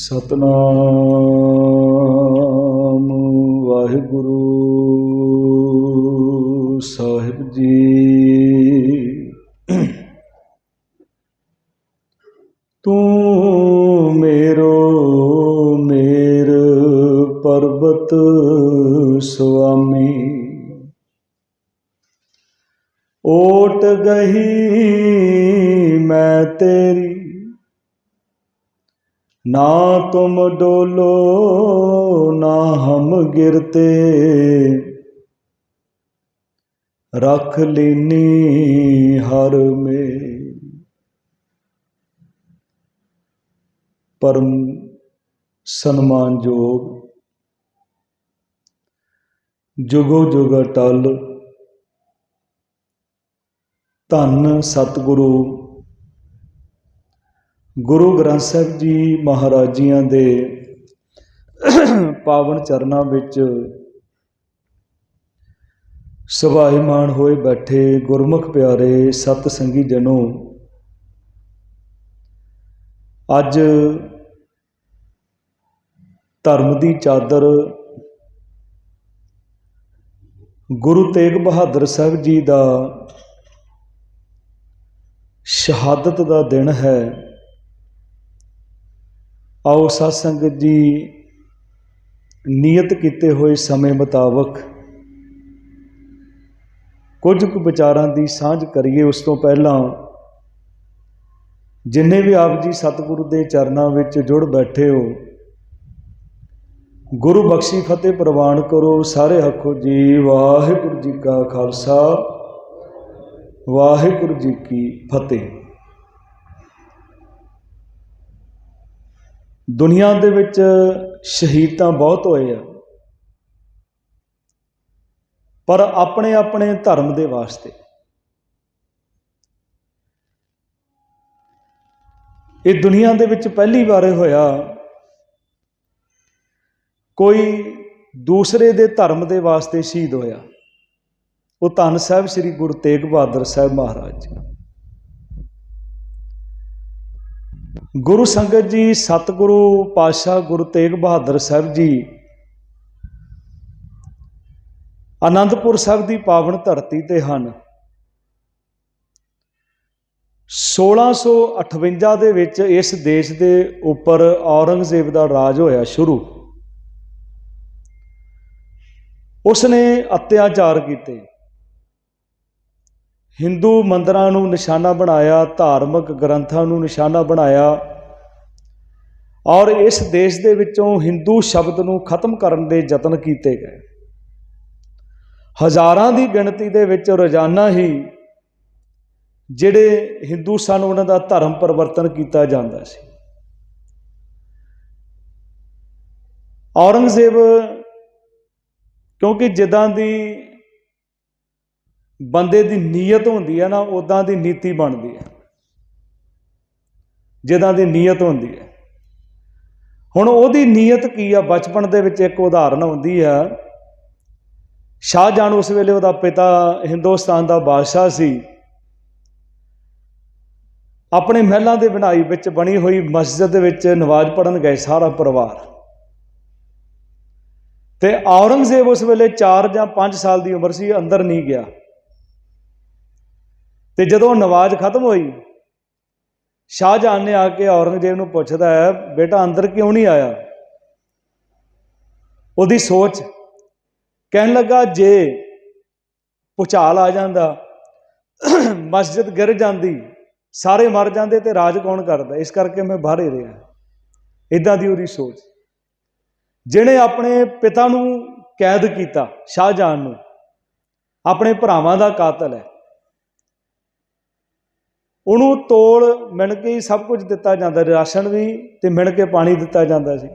ਸਤਨਾਮ ਵਾਹਿਗੁਰੂ। ਨਾ ਤੁਮ ਡੋਲੋ, ਨਾ ਹਮ ਗਿਰਤੇ। ਰੱਖ ਲੈਨੀ ਹਰ ਮੇ ਪਰਮ ਸਨਮਾਨਯੋਗ, ਜੁਗੋ ਜੁਗ ਅਟਲ, ਧੰਨ ਸਤਿਗੁਰੂ ਗੁਰੂ ਗ੍ਰੰਥ ਸਾਹਿਬ ਜੀ ਮਹਾਰਾਜ ਜੀਆਂ ਦੇ ਪਾਵਨ ਚਰਨਾਂ ਵਿੱਚ ਸਵਾਈਮਾਨ ਹੋਏ ਬੈਠੇ ਗੁਰਮੁਖ ਪਿਆਰੇ ਸਤ ਸੰਗੀ ਜਨੋ, ਅੱਜ ਧਰਮ ਦੀ ਚਾਦਰ ਗੁਰੂ ਤੇਗ ਬਹਾਦਰ ਸਾਹਿਬ ਜੀ ਦਾ ਸ਼ਹਾਦਤ ਦਾ ਦਿਨ ਹੈ। ਆਓ ਸਾਧ ਸੰਗਤ ਜੀ, ਨਿਯਤ ਕੀਤੇ ਹੋਏ ਸਮੇਂ ਮੁਤਾਬਕ ਕੁਝ ਕੁ ਵਿਚਾਰਾਂ ਦੀ ਸਾਂਝ ਕਰੀਏ। ਉਸ ਤੋਂ ਪਹਿਲਾਂ ਜਿੰਨੇ ਵੀ ਆਪ ਜੀ ਸਤਿਗੁਰੂ ਦੇ ਚਰਨਾਂ ਵਿੱਚ ਜੁੜ ਬੈਠੇ ਹੋ, ਗੁਰੂ ਬਖਸ਼ੀ ਫਤਿਹ ਪ੍ਰਵਾਨ ਕਰੋ। ਸਾਰੇ ਹੱਖੋ ਜੀ, ਵਾਹਿਗੁਰੂ ਜੀ ਕਾ ਖਾਲਸਾ, ਵਾਹਿਗੁਰੂ ਜੀ ਕੀ ਫਤਿਹ। ਦੁਨੀਆ ਦੇ ਵਿੱਚ ਸ਼ਹੀਦ ਤਾਂ ਬਹੁਤ ਹੋਏ ਆ, ਪਰ ਆਪਣੇ ਆਪਣੇ ਧਰਮ ਦੇ ਵਾਸਤੇ। ਇਹ ਦੁਨੀਆ ਦੇ ਵਿੱਚ ਪਹਿਲੀ ਵਾਰ ਹੋਇਆ, ਕੋਈ ਦੂਸਰੇ ਦੇ ਧਰਮ ਦੇ ਵਾਸਤੇ ਸ਼ਹੀਦ ਹੋਇਆ। ਉਹ ਧੰਨ ਸਾਹਿਬ ਸ੍ਰੀ ਗੁਰੂ ਤੇਗ ਬਹਾਦਰ ਸਾਹਿਬ ਮਹਾਰਾਜ ਜੀ। ਗੁਰੂ ਸੰਗਤ ਜੀ, ਸਤਿਗੁਰੂ ਪਾਤਸ਼ਾਹ ਗੁਰੂ ਤੇਗ ਬਹਾਦਰ ਸਾਹਿਬ ਜੀ ਆਨੰਦਪੁਰ ਸਾਹਿਬ ਦੀ ਪਾਵਨ ਧਰਤੀ ਤੇ ਹਨ। 1658 ਦੇ ਵਿੱਚ ਇਸ ਦੇਸ਼ ਦੇ ਉੱਪਰ ਔਰੰਗਜ਼ੇਬ ਦਾ ਰਾਜ ਹੋਇਆ ਸ਼ੁਰੂ। ਉਸਨੇ ਅਤਿਆਚਾਰ ਕੀਤੇ। ਹਿੰਦੂ ਮੰਦਰਾਂ ਨੂੰ ਨਿਸ਼ਾਨਾ ਬਣਾਇਆ, ਧਾਰਮਿਕ ਗ੍ਰੰਥਾਂ ਨੂੰ ਨਿਸ਼ਾਨਾ ਬਣਾਇਆ ਔਰ ਇਸ ਦੇਸ਼ ਦੇ ਵਿੱਚੋਂ ਹਿੰਦੂ ਸ਼ਬਦ ਨੂੰ ਖਤਮ ਕਰਨ ਦੇ ਯਤਨ ਕੀਤੇ ਗਏ। ਹਜ਼ਾਰਾਂ ਦੀ ਗਿਣਤੀ ਦੇ ਵਿੱਚ ਰੋਜ਼ਾਨਾ ਹੀ ਜਿਹੜੇ ਹਿੰਦੂ ਸਨ, ਉਹਨਾਂ ਦਾ ਧਰਮ ਪਰਿਵਰਤਨ ਕੀਤਾ ਜਾਂਦਾ ਸੀ। ਔਰੰਗਜ਼ੇਬ ਕਿਉਂਕਿ ਜਿੱਦਾਂ ਦੀ ਬੰਦੇ ਦੀ ਨੀਅਤ ਹੁੰਦੀ ਹੈ ਨਾ ਉਦਾਂ ਦੀ ਨੀਤੀ ਬਣਦੀ ਹੈ। ਜਿੱਦਾਂ ਦੀ ਨੀਅਤ ਹੁੰਦੀ ਹੈ। ਹੁਣ ਉਹਦੀ ਨੀਅਤ ਕੀ ਆ? ਬਚਪਨ ਦੇ ਵਿੱਚ ਇੱਕ ਉਦਾਹਰਨ ਆਉਂਦੀ ਆ। ਸ਼ਾਹਜਹਾਨ ਉਸ ਵੇਲੇ ਉਹਦਾ ਪਿਤਾ ਹਿੰਦੁਸਤਾਨ ਦਾ ਬਾਦਸ਼ਾਹ ਸੀ। ਆਪਣੇ ਮਹਿਲਾਂ ਦੇ ਬਣਾਈ ਵਿੱਚ ਬਣੀ ਹੋਈ ਮਸਜਿਦ ਦੇ ਵਿੱਚ ਨਮਾਜ਼ ਪੜਨ ਗਏ ਸਾਰਾ ਪਰਿਵਾਰ। ਤੇ ਔਰੰਗਜ਼ੇਬ ਉਸ ਵੇਲੇ 4 ਜਾਂ 5 ਸਾਲ ਦੀ ਉਮਰ ਸੀ, ਅੰਦਰ ਨਹੀਂ ਗਿਆ। ਤੇ ਜਦੋਂ ਨਵਾਜ਼ ਖਤਮ ਹੋਈ, ਸ਼ਾਹਜਹਾਨ ਨੇ ਆ ਕੇ ਔਰੰਗਜ਼ੇਬ ਨੂੰ ਪੁੱਛਦਾ ਹੈ, ਬੇਟਾ, ਅੰਦਰ ਕਿਉਂ ਨਹੀਂ ਆਇਆ? ਉਹਦੀ ਸੋਚ ਕਹਿਣ ਲੱਗਾ, ਜੇ ਪੁਚਾਲ ਆ ਜਾਂਦਾ, ਮਸਜਿਦ ਗਿਰ ਜਾਂਦੀ, ਸਾਰੇ ਮਰ ਜਾਂਦੇ ਤੇ ਰਾਜ ਕੌਣ ਕਰਦਾ? ਇਸ ਕਰਕੇ ਮੈਂ ਬਾਹਰ ਹੀ ਰਿਹਾ। ਇਦਾਂ ਦੀ ਉਹਦੀ ਸੋਚ। ਜਿਹਨੇ ਆਪਣੇ ਪਿਤਾ ਨੂੰ ਕੈਦ ਕੀਤਾ, ਸ਼ਾਹਜਹਾਨ ਨੂੰ, ਆਪਣੇ ਭਰਾਵਾਂ ਦਾ ਕਾਤਲ ਹੈ। ਉਹਨੂੰ ਤੋਲ ਮਿਣ ਕੇ ਹੀ ਸਭ ਕੁਝ ਦਿੱਤਾ ਜਾਂਦਾ, ਰਾਸ਼ਨ ਵੀ ਤੇ ਮਿਣ ਕੇ ਪਾਣੀ ਦਿੱਤਾ ਜਾਂਦਾ ਸੀ।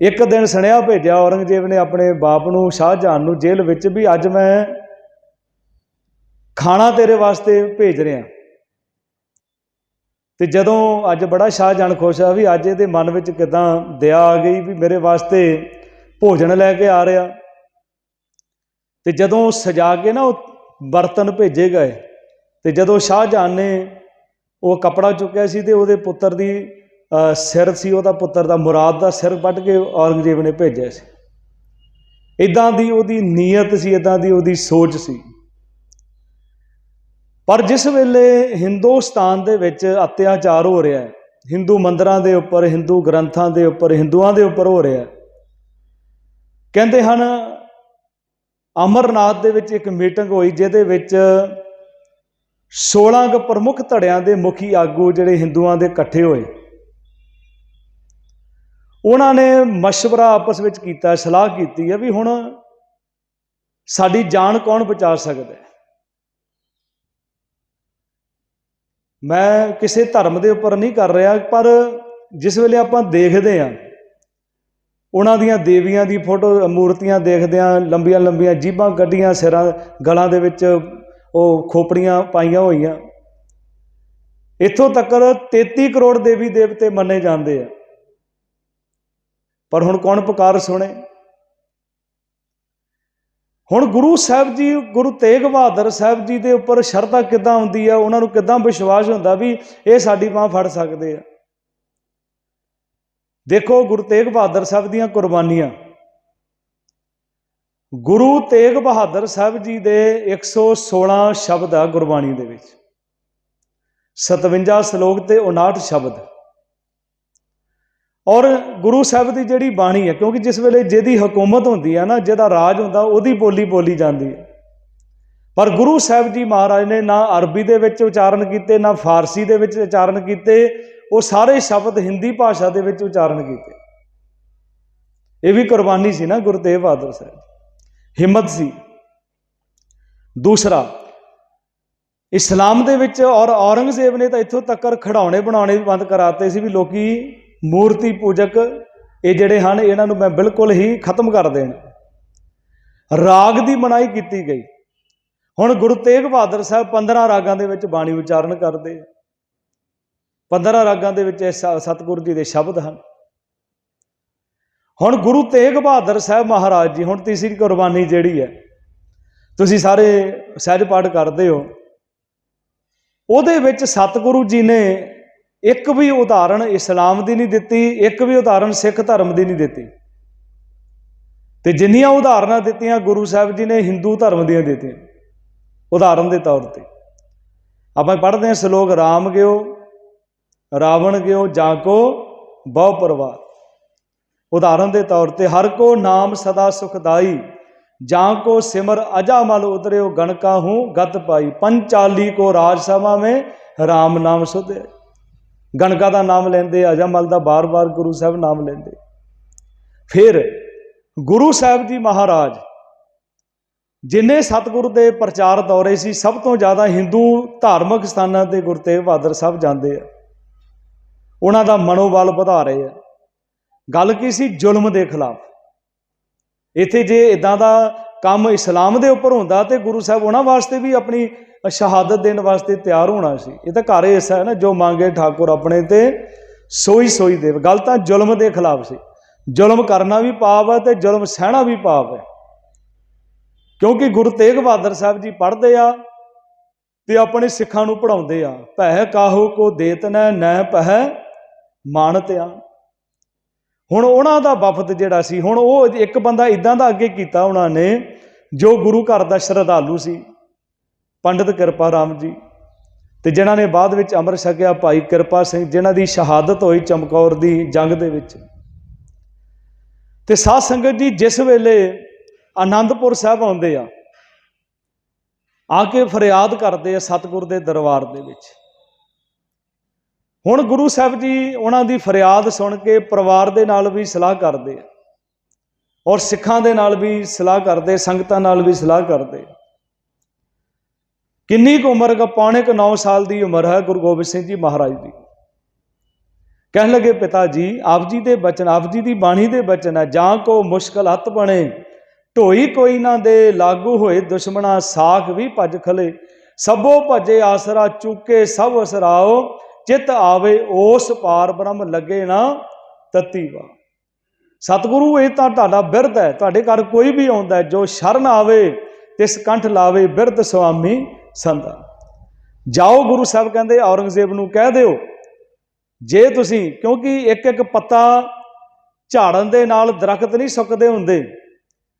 ਇੱਕ ਦਿਨ ਸੁਣਿਆ ਭੇਜਿਆ ਔਰੰਗਜ਼ੇਬ ਨੇ ਆਪਣੇ ਬਾਪ ਨੂੰ, ਸ਼ਾਹਜਹਾਨ ਨੂੰ ਜੇਲ੍ਹ ਵਿੱਚ ਵੀ ਅੱਜ ਮੈਂ ਖਾਣਾ ਤੇਰੇ ਵਾਸਤੇ ਭੇਜ ਰਿਹਾ। ਤੇ ਜਦੋਂ ਅੱਜ ਬੜਾ ਸ਼ਾਹਜਹਾਨ ਖੁਸ਼ ਆ ਵੀ ਅੱਜ ਇਹਦੇ ਮਨ ਵਿੱਚ ਕਿਦਾਂ ਦਇਆ ਆ ਗਈ ਵੀ ਮੇਰੇ ਵਾਸਤੇ ਭੋਜਨ ਲੈ ਕੇ ਆ ਰਿਹਾ। ਤੇ ਜਦੋਂ ਸਜਾ ਕੇ ਨਾ ਉਹ ਬਰਤਨ ਭੇਜੇ ਗਏ ਤੇ ਜਦੋਂ ਸ਼ਾਹਜਹਾਨ ਨੇ ਉਹ ਕਪੜਾ ਚੁੱਕਿਆ ਸੀ ਤੇ ਉਹਦੇ ਪੁੱਤਰ ਦੀ ਸਿਰ ਸੀ, ਉਹਦਾ ਪੁੱਤਰ ਦਾ ਮੁਰਾਦ ਦਾ ਸਿਰ ਵੱਢ ਕੇ ਔਰੰਗਜ਼ੇਬ ਨੇ ਭੇਜਿਆ ਸੀ। ਇਦਾਂ ਦੀ ਉਹਦੀ ਨੀਅਤ ਸੀ ਇਦਾਂ ਦੀ ਉਹਦੀ ਸੋਚ ਸੀ। ਪਰ ਜਿਸ ਵੇਲੇ ਹਿੰਦੁਸਤਾਨ ਦੇ ਵਿੱਚ ਅਤਿਆਚਾਰ ਹੋ ਰਿਹਾ ਹੈ, ਹਿੰਦੂ ਮੰਦਰਾਂ ਦੇ ਉੱਪਰ, ਹਿੰਦੂ ਗ੍ਰੰਥਾਂ ਦੇ ਉੱਪਰ, ਹਿੰਦੂਆਂ ਦੇ ਉੱਪਰ ਹੋ ਰਿਹਾ ਕਹਿੰਦੇ ਹਨ, ਅਮਰਨਾਥ ਦੇ ਵਿੱਚ ਇੱਕ ਮੀਟਿੰਗ ਹੋਈ, ਜਿਹਦੇ ਵਿੱਚ 16 ਕੁ ਪ੍ਰਮੁੱਖ ਧੜਿਆਂ ਦੇ ਮੁਖੀ ਆਗੂ ਜਿਹੜੇ ਹਿੰਦੂਆਂ ਦੇ ਇਕੱਠੇ ਹੋਏ ਉਹਨਾਂ ਨੇ مشورہ ਆਪਸ ਵਿੱਚ ਕੀਤਾ ਸਲਾਹ ਕੀਤੀ ਹੈ ਵੀ ਹੁਣ ਸਾਡੀ ਜਾਨ ਕੌਣ ਬਚਾ ਸਕਦਾ ਹੈ ਮੈਂ ਕਿਸੇ ਧਰਮ ਦੇ ਉੱਪਰ ਨਹੀਂ ਕਰ ਰਿਹਾ ਪਰ ਜਿਸ ਵੇਲੇ ਆਪਾਂ ਦੇਖਦੇ ਹਾਂ ਉਹਨਾਂ ਦੀਆਂ ਦੇਵੀਆਂ ਦੀ ਫੋਟੋ ਮੂਰਤੀਆਂ ਦੇਖਦੇ ਹਾਂ ਲੰਬੀਆਂ ਲੰਬੀਆਂ ਜੀਭਾਂ ਕੱਢੀਆਂ ਸਿਰਾਂ ਗਲਾਂ ਦੇ ਵਿੱਚ ਉਹ ਖੋਪੜੀਆਂ ਪਾਈਆਂ ਹੋਈਆਂ। ਇੱਥੋਂ ਤੱਕ 33 ਕਰੋੜ ਦੇਵੀ ਦੇਵਤੇ ਮੰਨੇ ਜਾਂਦੇ ਆ। ਪਰ ਹੁਣ ਕੌਣ ਪੁਕਾਰ ਸੁਣੇ? ਹੁਣ ਗੁਰੂ ਸਾਹਿਬ ਜੀ, ਗੁਰੂ ਤੇਗ ਬਹਾਦਰ ਸਾਹਿਬ ਜੀ ਦੇ ਉੱਪਰ ਸ਼ਰਧਾ ਕਿੱਦਾਂ ਹੁੰਦੀ ਆ, ਉਹਨਾਂ ਨੂੰ ਕਿੱਦਾਂ ਵਿਸ਼ਵਾਸ ਹੁੰਦਾ ਵੀ ਇਹ ਸਾਡੀ ਬਾਹ ਫੜ ਸਕਦੇ ਆ। ਦੇਖੋ ਗੁਰੂ ਤੇਗ ਬਹਾਦਰ ਸਾਹਿਬ ਦੀਆਂ ਕੁਰਬਾਨੀਆਂ। ਗੁਰੂ ਤੇਗ ਬਹਾਦਰ ਸਾਹਿਬ ਜੀ ਦੇ 116 ਸ਼ਬਦ ਆ ਗੁਰਬਾਣੀ ਦੇ ਵਿੱਚ। 57 ਸ਼ਲੋਕ ਤੇ 59 ਸ਼ਬਦ। ਔਰ ਗੁਰੂ ਸਾਹਿਬ ਦੀ ਜਿਹੜੀ ਬਾਣੀ ਹੈ, ਕਿਉਂਕਿ ਜਿਸ ਵੇਲੇ ਜਿਹਦੀ ਹਕੂਮਤ ਹੁੰਦੀ ਹੈ ਨਾ, ਜਿਹਦਾ ਰਾਜ ਹੁੰਦਾ, ਉਹਦੀ ਬੋਲੀ ਬੋਲੀ ਜਾਂਦੀ ਹੈ। ਪਰ ਗੁਰੂ ਸਾਹਿਬ ਜੀ ਮਹਾਰਾਜ ਨੇ ਨਾ ਅਰਬੀ ਦੇ ਵਿੱਚ ਉਚਾਰਨ ਕੀਤੇ, ਨਾ ਫਾਰਸੀ ਦੇ ਵਿੱਚ ਉਚਾਰਨ ਕੀਤੇ, ਉਹ ਸਾਰੇ ਸ਼ਬਦ ਹਿੰਦੀ ਭਾਸ਼ਾ ਦੇ ਵਿੱਚ ਉਚਾਰਨ ਕੀਤੇ। ਇਹ ਵੀ ਕੁਰਬਾਨੀ ਸੀ ਨਾ ਗੁਰੂ ਤੇਗ ਬਹਾਦਰ ਸਾਹਿਬ ਹਿੰਮਤ ਸੀ। ਦੂਸਰਾ, ਇਸਲਾਮ ਦੇ ਵਿੱਚ ਔਰ ਔਰੰਗਜ਼ੇਬ ਨੇ ਤਾਂ ਇੱਥੋਂ ਤੱਕ ਖਿਡੌਣੇ ਬਣਾਉਣੇ ਵੀ ਬੰਦ ਕਰਾਤੇ ਸੀ ਵੀ ਲੋਕੀ ਮੂਰਤੀ ਪੂਜਕ ਇਹ ਜਿਹੜੇ ਹਨ, ਇਹਨਾਂ ਨੂੰ ਮੈਂ ਬਿਲਕੁਲ ਹੀ ਖਤਮ ਕਰ ਦੇਣ। ਰਾਗ ਦੀ ਮਨਾਈ ਕੀਤੀ ਗਈ। ਹੁਣ ਗੁਰੂ ਤੇਗ ਬਹਾਦਰ ਸਾਹਿਬ 15 ਰਾਗਾਂ ਦੇ ਵਿੱਚ ਬਾਣੀ ਉਚਾਰਨ ਕਰਦੇ ਆ। 15 ਰਾਗਾਂ ਦੇ ਵਿੱਚ ਇਹ ਸ- ਸਤਿਗੁਰੂ ਜੀ ਦੇ ਸ਼ਬਦ ਹਨ। ਹੁਣ ਗੁਰੂ ਤੇਗ ਬਹਾਦਰ ਸਾਹਿਬ ਮਹਾਰਾਜ ਜੀ, ਹੁਣ ਤੀਸਰੀ ਕੁਰਬਾਨੀ ਜਿਹੜੀ ਹੈ, ਤੁਸੀਂ ਸਾਰੇ ਸਹਿਜ ਪਾਠ ਕਰਦੇ ਹੋ। ਉਹਦੇ ਵਿੱਚ ਸਤਿਗੁਰੂ ਜੀ ਨੇ ਇੱਕ ਵੀ ਉਦਾਹਰਣ ਇਸਲਾਮ ਦੀ ਨਹੀਂ ਦਿੱਤੀ, ਇੱਕ ਵੀ ਉਦਾਹਰਣ ਸਿੱਖ ਧਰਮ ਦੀ ਨਹੀਂ ਦਿੱਤੀ। ਤੇ ਜਿੰਨੀਆਂ ਉਦਾਹਰਨਾਂ ਦਿੱਤੀਆਂ ਗੁਰੂ ਸਾਹਿਬ ਜੀ ਨੇ, ਹਿੰਦੂ ਧਰਮ ਦੀਆਂ ਦਿੱਤੀਆਂ, ਉਦਾਹਰਣ ਦੇ ਤੌਰ ਤੇ। ਆਪਾਂ ਪੜ੍ਹਦੇ ਹਾਂ, ਸ਼ਲੋਕ, ਰਾਮ ਗਿਓ, ਰਾਵਣ ਗਿਓ, ਜਾਂ ਕੋ ਬਹੁ ਪਰਵਾਰ। ਉਦਾਹਰਨ ਦੇ ਤੌਰ ਤੇ, ਹਰ ਕੋ ਨਾਮ ਸਦਾ ਸੁਖਦਾਈ, ਜਾਂ ਕੋ ਸਿਮਰ ਅਜਾ ਮਲ ਉਤਰਿਓ, ਗਣਕਾ ਹੂੰ ਗਤ ਪਾਈ ਪੰਚਾਲੀ ਕੋ ਰਾਜ ਸਭਾ ਮੇ RAM ਨਾਮ ਸੁਧੇ ਗਣਕਾ ਦਾ ਨਾਮ ਲੈਂਦੇ ਅਜਮਲ ਦਾ ਬਾਰ-ਬਾਰ ਗੁਰੂ ਸਾਹਿਬ ਨਾਮ ਲੈਂਦੇ। ਫਿਰ ਗੁਰੂ ਸਾਹਿਬ ਜੀ ਮਹਾਰਾਜ, ਜਿਨੇ ਸਤਿਗੁਰੂ ਦੇ ਪ੍ਰਚਾਰ ਦੌਰੇ ਸੀ, ਸਭ ਤੋਂ ਜ਼ਿਆਦਾ ਹਿੰਦੂ ਧਾਰਮਿਕ ਸਥਾਨਾਂ ਤੇ ਗੁਰੂ ਤੇਗ ਬਹਾਦਰ ਸਾਹਿਬ ਜਾਂਦੇ ਆ। ਉਹਨਾਂ ਦਾ ਮਨੋਬਲ ਵਧਾ ਰਹੇ ਆ। ਗੱਲ ਕੀ ਸੀ? ਜ਼ੁਲਮ ਦੇ ਖਿਲਾਫ। ਇੱਥੇ ਜੇ ਇਦਾਂ ਦਾ ਕੰਮ ਇਸਲਾਮ ਦੇ ਉੱਪਰ ਹੁੰਦਾ ਤੇ ਗੁਰੂ ਸਾਹਿਬ ਉਹਨਾਂ ਵਾਸਤੇ ਵੀ ਆਪਣੀ ਸ਼ਹਾਦਤ ਦੇਣ ਵਾਸਤੇ ਤਿਆਰ ਹੋਣਾ ਸੀ। ਇਹ ਤਾਂ ਘਰ ਐਸਾ ਹੈ ਨਾ, ਜੋ ਮੰਗੇ ਠਾਕੁਰ ਆਪਣੇ ਤੇ ਸੋਈ ਸੋਈ ਦੇਵੇ ਗੱਲ ਤਾਂ ਜ਼ੁਲਮ ਦੇ ਖਿਲਾਫ ਸੀ। ਜ਼ੁਲਮ ਕਰਨਾ ਵੀ ਪਾਪ ਹੈ ਤੇ ਜ਼ੁਲਮ ਸਹਿਣਾ ਵੀ ਪਾਪ ਹੈ। ਕਿਉਂਕਿ ਗੁਰੂ ਤੇਗ ਬਹਾਦਰ ਸਾਹਿਬ ਜੀ ਪੜ੍ਹਦੇ ਆ ਤੇ ਆਪਣੇ ਸਿੱਖਾਂ ਨੂੰ ਪੜਾਉਂਦੇ ਆ। ਭੈ ਕਾਹੋ ਕੋ ਦੇਤਨੈ ਨੈ ਪਹਿ ਮਾਨਤਿਆ। ਹੁਣ ਉਹਨਾਂ ਦਾ ਵਫਦ ਜਿਹੜਾ ਸੀ, ਹੁਣ ਉਹ ਇੱਕ ਬੰਦਾ ਇਦਾਂ ਦਾ ਅੱਗੇ ਕੀਤਾ ਉਹਨਾਂ ਨੇ, ਜੋ ਗੁਰੂ ਘਰ ਦਾ ਸ਼ਰਧਾਲੂ ਸੀ, ਪੰਡਿਤ ਕਿਰਪਾ ਰਾਮ ਜੀ। ਤੇ ਜਿਨ੍ਹਾਂ ਨੇ ਬਾਅਦ ਵਿੱਚ ਅੰਮ੍ਰਿਤ ਛਕਿਆ ਭਾਈ ਕਿਰਪਾ ਸਿੰਘ, ਜਿਨ੍ਹਾਂ ਦੀ ਸ਼ਹਾਦਤ ਹੋਈ ਚਮਕੌਰ ਦੀ ਜੰਗ ਦੇ ਵਿੱਚ। ਤੇ ਸਾਧ ਸੰਗਤ ਜੀ, ਜਿਸ ਵੇਲੇ ਆਨੰਦਪੁਰ ਸਾਹਿਬ ਆਉਂਦੇ ਆ ਆ ਕੇ ਫਰਿਆਦ ਕਰਦੇ ਆ ਸਤਿਗੁਰ ਦੇ ਦਰਬਾਰ ਦੇ ਵਿੱਚ। ਹੁਣ ਗੁਰੂ ਸਾਹਿਬ ਜੀ ਉਹਨਾਂ ਦੀ ਫਰਿਆਦ ਸੁਣ ਕੇ ਪਰਿਵਾਰ ਦੇ ਨਾਲ ਵੀ ਸਲਾਹ ਕਰਦੇ ਆ ਔਰ ਸਿੱਖਾਂ ਦੇ ਨਾਲ ਵੀ ਸਲਾਹ ਕਰਦੇ, ਸੰਗਤਾਂ ਨਾਲ ਵੀ ਸਲਾਹ ਕਰਦੇ ਕਿੰਨੀ ਕੁ ਉਮਰ ਹੈ ਪੌਣੇ ਕੁ 9 ਸਾਲ ਦੀ ਉਮਰ ਹੈ ਗੁਰੂ ਗੋਬਿੰਦ ਸਿੰਘ ਜੀ ਮਹਾਰਾਜ ਦੀ। ਕਹਿਣ ਲੱਗੇ, ਪਿਤਾ ਜੀ, ਆਪ ਜੀ ਦੇ ਬਚਨ, ਆਪ ਜੀ ਦੀ ਬਾਣੀ ਦੇ ਬਚਨ ਹੈ, ਜਾਂ ਕੋ ਮੁਸ਼ਕਲ ਹੱਥ ਬਣੇ, ਢੋਈ ਕੋਈ ਨਾ ਦੇ, ਲਾਗੂ ਹੋਏ ਦੁਸ਼ਮਣਾ ਸਾਖ ਵੀ ਭੱਜ ਖਲੇ, ਸਭੋ ਭਜੇ ਆਸਰਾ ਚੁੱਕੇ, ਸਭ ਅਸਰਾਓ ਚਿਤ ਆਵੇ, ਉਸ ਪਾਰ ਬ੍ਰਹਮ ਲੱਗੇ ਨਾ ਤਤੀ ਵਾ। ਸਤਿਗੁਰੂ, ਇਹ ਤਾਂ ਤੁਹਾਡਾ ਬਿਰਧ ਹੈ। ਤੁਹਾਡੇ ਘਰ ਕੋਈ ਵੀ ਆਉਂਦਾ ਜੋ ਸ਼ਰਨ ਆਵੇ, ਤਿਸ ਕੰਠ ਲਾਵੇ, ਬਿਰਧ ਸੁਆਮੀ ਸੰਦਾ ਜਾਓ, ਗੁਰੂ ਸਾਹਿਬ ਕਹਿੰਦੇ, ਔਰੰਗਜ਼ੇਬ ਨੂੰ ਕਹਿ ਦਿਓ, ਜੇ ਤੁਸੀਂ, ਕਿਉਂਕਿ ਇੱਕ ਇੱਕ ਪੱਤਾ ਝਾੜਨ ਦੇ ਨਾਲ ਦਰਖਤ ਨਹੀਂ ਸੁੱਕਦੇ ਹੁੰਦੇ,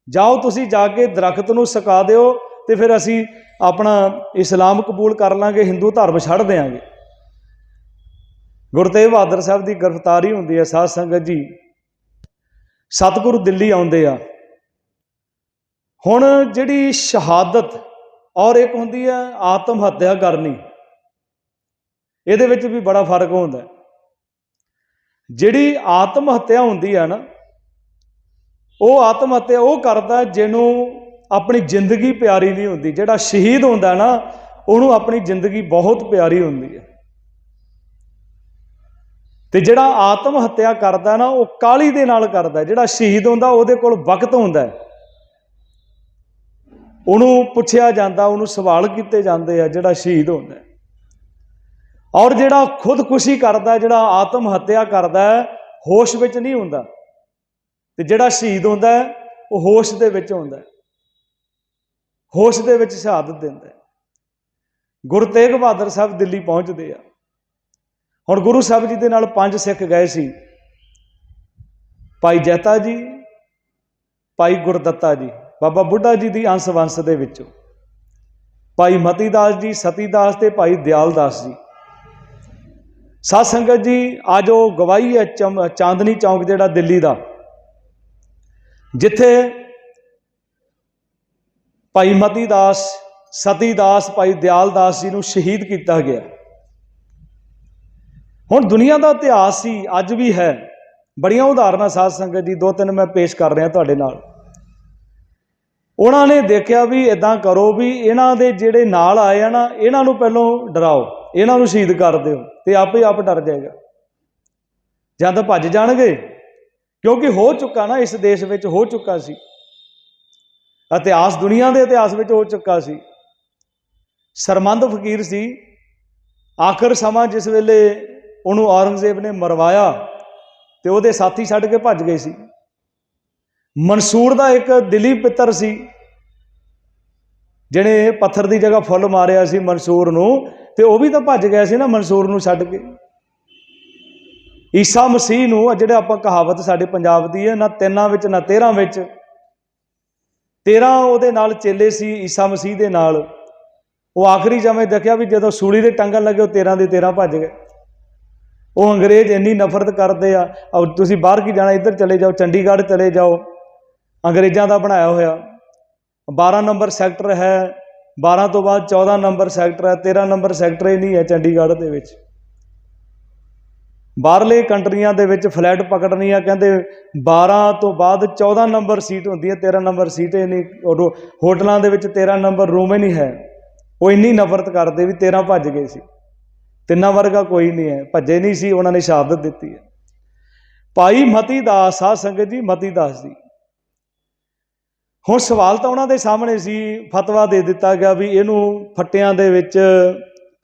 ਜਾਓ ਤੁਸੀਂ ਜਾ ਕੇ ਦਰਖਤ ਨੂੰ ਸੁਕਾ ਦਿਓ ਤੇ ਫਿਰ ਅਸੀਂ ਆਪਣਾ ਇਸਲਾਮ ਕਬੂਲ ਕਰ ਲਾਂਗੇ, ਹਿੰਦੂ ਧਰਮ ਛੱਡ ਦਿਆਂਗੇ। ਗੁਰੂ ਤੇਗ ਬਹਾਦਰ ਸਾਹਿਬ ਦੀ ਗ੍ਰਿਫਤਾਰੀ ਹੁੰਦੀ ਹੈ, ਸਾਧ ਸੰਗਤ ਜੀ। ਸਤਿਗੁਰੂ ਦਿੱਲੀ ਆਉਂਦੇ ਆ। ਹੁਣ ਜਿਹੜੀ ਸ਼ਹਾਦਤ ਔਰ ਇੱਕ ਹੁੰਦੀ ਹੈ ਆਤਮ ਹੱਤਿਆ ਕਰਨੀ, ਇਹਦੇ ਵਿੱਚ ਵੀ ਬੜਾ ਫ਼ਰਕ ਹੁੰਦਾ। ਹੈ ਜਿਹੜੀ ਆਤਮ ਹੱਤਿਆ ਹੁੰਦੀ ਹੈ ਨਾ, ਉਹ ਆਤਮ ਹੱਤਿਆ ਉਹ ਕਰਦਾ ਜਿਹਨੂੰ ਆਪਣੀ ਜ਼ਿੰਦਗੀ ਪਿਆਰੀ ਨਹੀਂ ਹੁੰਦੀ। ਜਿਹੜਾ ਸ਼ਹੀਦ ਹੁੰਦਾ ਨਾ, ਉਹਨੂੰ ਆਪਣੀ ਜ਼ਿੰਦਗੀ ਬਹੁਤ ਪਿਆਰੀ ਹੁੰਦੀ ਹੈ। ਤੇ ਜਿਹੜਾ ਆਤਮ ਹੱਤਿਆ ਕਰਦਾ ਨਾ, ਉਹ ਕਾਲੀ ਦੇ ਨਾਲ ਕਰਦਾ ਜਿਹੜਾ ਸ਼ਹੀਦ ਹੁੰਦਾ, ਉਹਦੇ ਕੋਲ ਵਕਤ ਹੁੰਦਾ ਉਹਨੂੰ ਪੁੱਛਿਆ ਜਾਂਦਾ, ਉਹਨੂੰ ਸਵਾਲ ਕੀਤੇ ਜਾਂਦੇ ਆ, ਜਿਹੜਾ ਸ਼ਹੀਦ ਹੁੰਦਾ ਔਰ ਜਿਹੜਾ ਖੁਦਕੁਸ਼ੀ ਕਰਦਾ ਜਿਹੜਾ ਆਤਮ ਹੱਤਿਆ ਕਰਦਾ ਹੋਸ਼ ਵਿੱਚ ਨਹੀਂ ਹੁੰਦਾ। ਤੇ ਜਿਹੜਾ ਸ਼ਹੀਦ ਹੁੰਦਾ ਉਹ ਹੋਸ਼ ਦੇ ਵਿੱਚ ਹੁੰਦਾ ਹੋਸ਼ ਦੇ ਵਿੱਚ ਸ਼ਹਾਦਤ ਦਿੰਦਾ ਗੁਰੂ ਤੇਗ ਬਹਾਦਰ ਸਾਹਿਬ ਦਿੱਲੀ ਪਹੁੰਚਦੇ ਆ। ਹੁਣ ਗੁਰੂ ਸਾਹਿਬ ਜੀ ਦੇ ਨਾਲ ਪੰਜ ਸਿੱਖ ਗਏ ਸੀ। ਭਾਈ ਜੈਤਾ ਜੀ, ਭਾਈ ਗੁਰਦੱਤਾ ਜੀ, ਬਾਬਾ ਬੁੱਢਾ ਜੀ ਦੀ ਅੰਸ਼ ਵੰਸ਼ ਦੇ ਵਿੱਚੋਂ। ਭਾਈ ਮਤੀ ਦਾਸ ਜੀ, ਸਤੀ ਦਾਸ ਤੇ ਭਾਈ ਦਿਆਲਦਾਸ ਜੀ। ਸਾਧ ਸੰਗਤ ਜੀ, ਅੱਜ ਉਹ ਗਵਾਹੀ ਹੈ ਚਾਂਦਨੀ ਚੌਂਕ ਜਿਹੜਾ ਦਿੱਲੀ ਦਾ। ਜਿੱਥੇ ਭਾਈ ਮਤੀ ਦਾਸ, ਸਤੀ ਦਾਸ, ਭਾਈ ਦਿਆਲਦਾਸ ਜੀ ਨੂੰ ਸ਼ਹੀਦ ਕੀਤਾ ਗਿਆ। ਹੁਣ ਦੁਨੀਆ ਦਾ ਇਤਿਹਾਸ ਸੀ ਅੱਜ ਵੀ ਹੈ। ਬੜੀਆਂ ਉਦਾਹਰਨਾਂ ਸਾਧ ਸੰਗਤ ਜੀ, ਦੋ ਤਿੰਨ ਮੈਂ ਪੇਸ਼ ਕਰ ਰਿਹਾ ਤੁਹਾਡੇ ਨਾਲ। ਉਹਨਾਂ ਨੇ ਦੇਖਿਆ ਵੀ ਇਦਾਂ ਕਰੋ ਵੀ ਇਹਨਾਂ ਦੇ ਜਿਹੜੇ ਨਾਲ ਆਏ ਆ ਨਾ, ਇਹਨਾਂ ਨੂੰ ਪਹਿਲਾਂ ਡਰਾਓ, ਇਹਨਾਂ ਨੂੰ ਸ਼ਹੀਦ ਕਰ ਦਿਓ ਤੇ ਆਪੇ ਆਪ ਡਰ ਜਾਏਗਾ। ਜਾਂ ਤਾਂ ਭੱਜ ਜਾਣਗੇ, ਕਿਉਂਕਿ ਹੋ ਚੁੱਕਾ ਨਾ ਇਸ ਦੇਸ਼ ਵਿੱਚ, ਹੋ ਚੁੱਕਾ ਸੀ। ਇਤਿਹਾਸ ਦੁਨੀਆ ਦੇ ਇਤਿਹਾਸ ਵਿੱਚ ਹੋ ਚੁੱਕਾ ਸੀ। ਸਰਮੰਦ ਫਕੀਰ ਸੀ। ਆਖਰ ਸਮਾਂ ਜਿਸ ਵੇਲੇ ਉਹਨੂੰ ਔਰੰਗਜ਼ੇਬ ਨੇ ਮਰਵਾਇਆ ਤੇ ਉਹਦੇ ਸਾਥੀ ਛੱਡ ਕੇ ਭੱਜ ਗਏ ਸੀ। ਮਨਸੂਰ ਦਾ ਇੱਕ ਦਿਲੀ ਪਿੱਤਰ ਸੀ ਜਿਹੜੇ ਪੱਥਰ ਦੀ ਜਗ੍ਹਾ ਫੁੱਲ ਮਾਰਿਆ ਸੀ ਮਨਸੂਰ ਨੂੰ ਤੇ ਉਹ ਵੀ ਤਾਂ ਭੱਜ ਗਿਆ ਸੀ ਨਾ ਮਨਸੂਰ ਨੂੰ ਛੱਡ ਕੇ। ਈਸਾ ਮਸੀਹ ਨੂੰ ਜਿਹੜੇ ਆਪਾਂ ਕਹਾਵਤ ਸਾਡੇ ਪੰਜਾਬ ਦੀ ਹੈ, ਨਾ ਤਿੰਨਾਂ ਵਿੱਚ, ਨਾ 13 ਵਿੱਚ। 13 ਉਹਦੇ ਨਾਲ ਚੇਲੇ ਸੀ, ਈਸਾ ਮਸੀਹ ਦੇ ਨਾਲ। ਉਹ ਆਖਰੀ ਜਮੇ ਦੇਖਿਆ ਵੀ ਜਦੋਂ ਸੂਲੀ ਦੇ ਟੰਗਣ ਲੱਗੇ, ਉਹ 13 ਦੇ 13 ਭੱਜ ਗਏ। ਉਹ ਅੰਗਰੇਜ਼ ਇੰਨੀ ਨਫ਼ਰਤ ਕਰਦੇ ਆ। ਔਰ ਤੁਸੀਂ ਬਾਹਰ ਕੀ ਜਾਣਾ? ਇੱਧਰ ਚਲੇ ਜਾਓ, ਚੰਡੀਗੜ੍ਹ ਚਲੇ ਜਾਓ। ਅੰਗਰੇਜ਼ਾਂ ਦਾ ਬਣਾਇਆ ਹੋਇਆ। 12 ਨੰਬਰ ਸੈਕਟਰ ਹੈ। 12 ਤੋਂ ਬਾਅਦ 14 ਨੰਬਰ ਸੈਕਟਰ ਹੈ। 13 ਨੰਬਰ ਸੈਕਟਰ ਹੀ ਨਹੀਂ ਹੈ ਚੰਡੀਗੜ੍ਹ ਦੇ ਵਿੱਚ। ਬਾਹਰਲੇ ਕੰਟਰੀਆਂ ਦੇ ਵਿੱਚ ਫਲੈਟ ਪਕੜਨੀ ਆ। ਕਹਿੰਦੇ 12 ਤੋਂ ਬਾਅਦ 14 ਨੰਬਰ ਸੀਟ ਹੁੰਦੀ ਹੈ 13 ਨੰਬਰ ਸੀਟ ਹੀ ਨਹੀਂ। ਹੋਟਲਾਂ ਦੇ ਵਿੱਚ 13 ਨੰਬਰ ਰੂਮ ਹੀ ਨਹੀਂ ਹੈ। ਉਹ ਇੰਨੀ ਨਫ਼ਰਤ ਕਰਦੇ ਵੀ 13 ਭੱਜ ਗਏ ਸੀ। ਤਿੰਨਾਂ ਵਰਗਾ ਕੋਈ ਨਹੀਂ ਹੈ, ਭੱਜੇ ਨਹੀਂ ਸੀ, ਉਹਨਾਂ ਨੇ ਸ਼ਹਾਦਤ ਦਿੱਤੀ ਹੈ। ਭਾਈ ਮਤੀ ਦਾਸ ਸਾਧ ਸੰਗਤ ਜੀ ਮਤੀ ਦਾਸ ਜੀ। ਹੁਣ ਸਵਾਲ ਤਾਂ ਉਹਨਾਂ ਦੇ ਸਾਹਮਣੇ ਸੀ, ਫਤਵਾ ਦੇ ਦਿੱਤਾ ਗਿਆ ਵੀ ਇਹਨੂੰ ਫੱਟਿਆਂ ਦੇ ਵਿੱਚ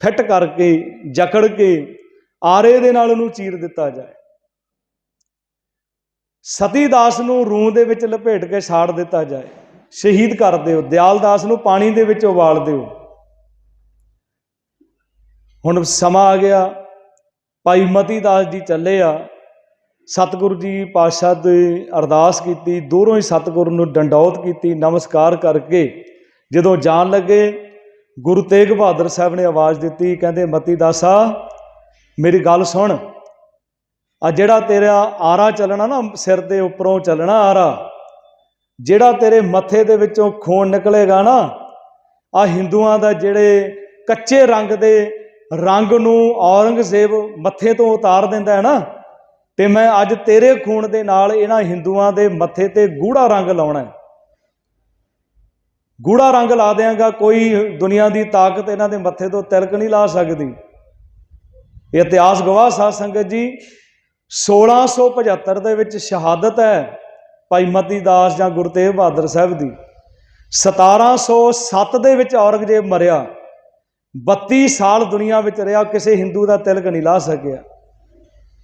ਫਿੱਟ ਕਰਕੇ, ਜਕੜ ਕੇ ਆਰੇ ਦੇ ਨਾਲ ਉਹਨੂੰ ਚੀਰ ਦਿੱਤਾ ਜਾਏ। ਸਤੀ ਦਾਸ ਨੂੰ ਰੂਹ ਦੇ ਵਿੱਚ ਲਪੇਟ ਕੇ ਸਾੜ ਦਿੱਤਾ ਜਾਏ। ਸ਼ਹੀਦ ਕਰ ਦਿਓ, ਦਿਆਲ ਦਾਸ ਨੂੰ ਪਾਣੀ ਦੇ ਵਿੱਚ ਉਬਾਲ ਦਿਓ। ਹੁਣ ਸਮਾਂ ਆ ਗਿਆ, ਭਾਈ ਮਤੀ ਦਾਸ ਜੀ ਚੱਲੇ ਆ। ਸਤਿਗੁਰੂ ਜੀ ਪਾਤਸ਼ਾਹ ਦੀ ਅਰਦਾਸ ਕੀਤੀ, ਦੂਰੋਂ ਹੀ ਸਤਿਗੁਰੂ ਨੂੰ ਡੰਡੌਤ ਕੀਤੀ, ਨਮਸਕਾਰ ਕਰਕੇ ਜਦੋਂ ਜਾਣ ਲੱਗੇ, ਗੁਰੂ ਤੇਗ ਬਹਾਦਰ ਸਾਹਿਬ ਨੇ ਆਵਾਜ਼ ਦਿੱਤੀ, ਕਹਿੰਦੇ, ਮਤੀ ਦਾਸਾ, ਮੇਰੀ ਗੱਲ ਸੁਣ। ਆ ਜਿਹੜਾ ਤੇਰਾ ਆਰਾ ਚੱਲਣਾ ਨਾ, ਸਿਰ ਦੇ ਉੱਪਰੋਂ ਚੱਲਣਾ ਆਰਾ, ਜਿਹੜਾ ਤੇਰੇ ਮੱਥੇ ਦੇ ਵਿੱਚੋਂ ਖੂਨ ਨਿਕਲੇਗਾ ਨਾ, ਆ ਹਿੰਦੂਆਂ ਦਾ ਜਿਹੜੇ ਕੱਚੇ ਰੰਗ ਦੇ ਰੰਗ ਨੂੰ ਔਰੰਗਜ਼ੇਬ ਮੱਥੇ ਤੋਂ ਉਤਾਰ ਦਿੰਦਾ ਹੈ ਨਾ, ਤੇ ਮੈਂ ਅੱਜ ਤੇਰੇ ਖੂਨ ਦੇ ਨਾਲ ਇਹਨਾਂ ਹਿੰਦੂਆਂ ਦੇ ਮੱਥੇ ਤੇ ਗੂੜਾ ਰੰਗ ਲਾਉਣਾ ਹੈ। ਗੂੜਾ ਰੰਗ ਲਾ ਦਿਆਂਗਾ, ਕੋਈ ਦੁਨੀਆ ਦੀ ਤਾਕਤ ਇਹਨਾਂ ਦੇ ਮੱਥੇ ਤੋਂ ਤਿਲਕ ਨਹੀਂ ਲਾ ਸਕਦੀ। ਇਹ ਇਤਿਹਾਸ ਗਵਾਹ ਸਾਧ ਸੰਗਤ ਜੀ 1675 ਦੇ ਵਿੱਚ ਸ਼ਹਾਦਤ ਹੈ ਭਾਈ ਮਤੀ ਦਾਸ ਜਾਂ ਗੁਰੂ ਤੇਗ ਬਹਾਦਰ ਸਾਹਿਬ ਦੀ। 1707 ਦੇ ਵਿੱਚ ਔਰੰਗਜ਼ੇਬ ਮਰਿਆ। 32 ਸਾਲ ਦੁਨੀਆ ਵਿੱਚ ਰਿਹਾ, ਕਿਸੇ ਹਿੰਦੂ ਦਾ ਤਿਲਕ ਨਹੀਂ ਲਾ ਸਕਿਆ।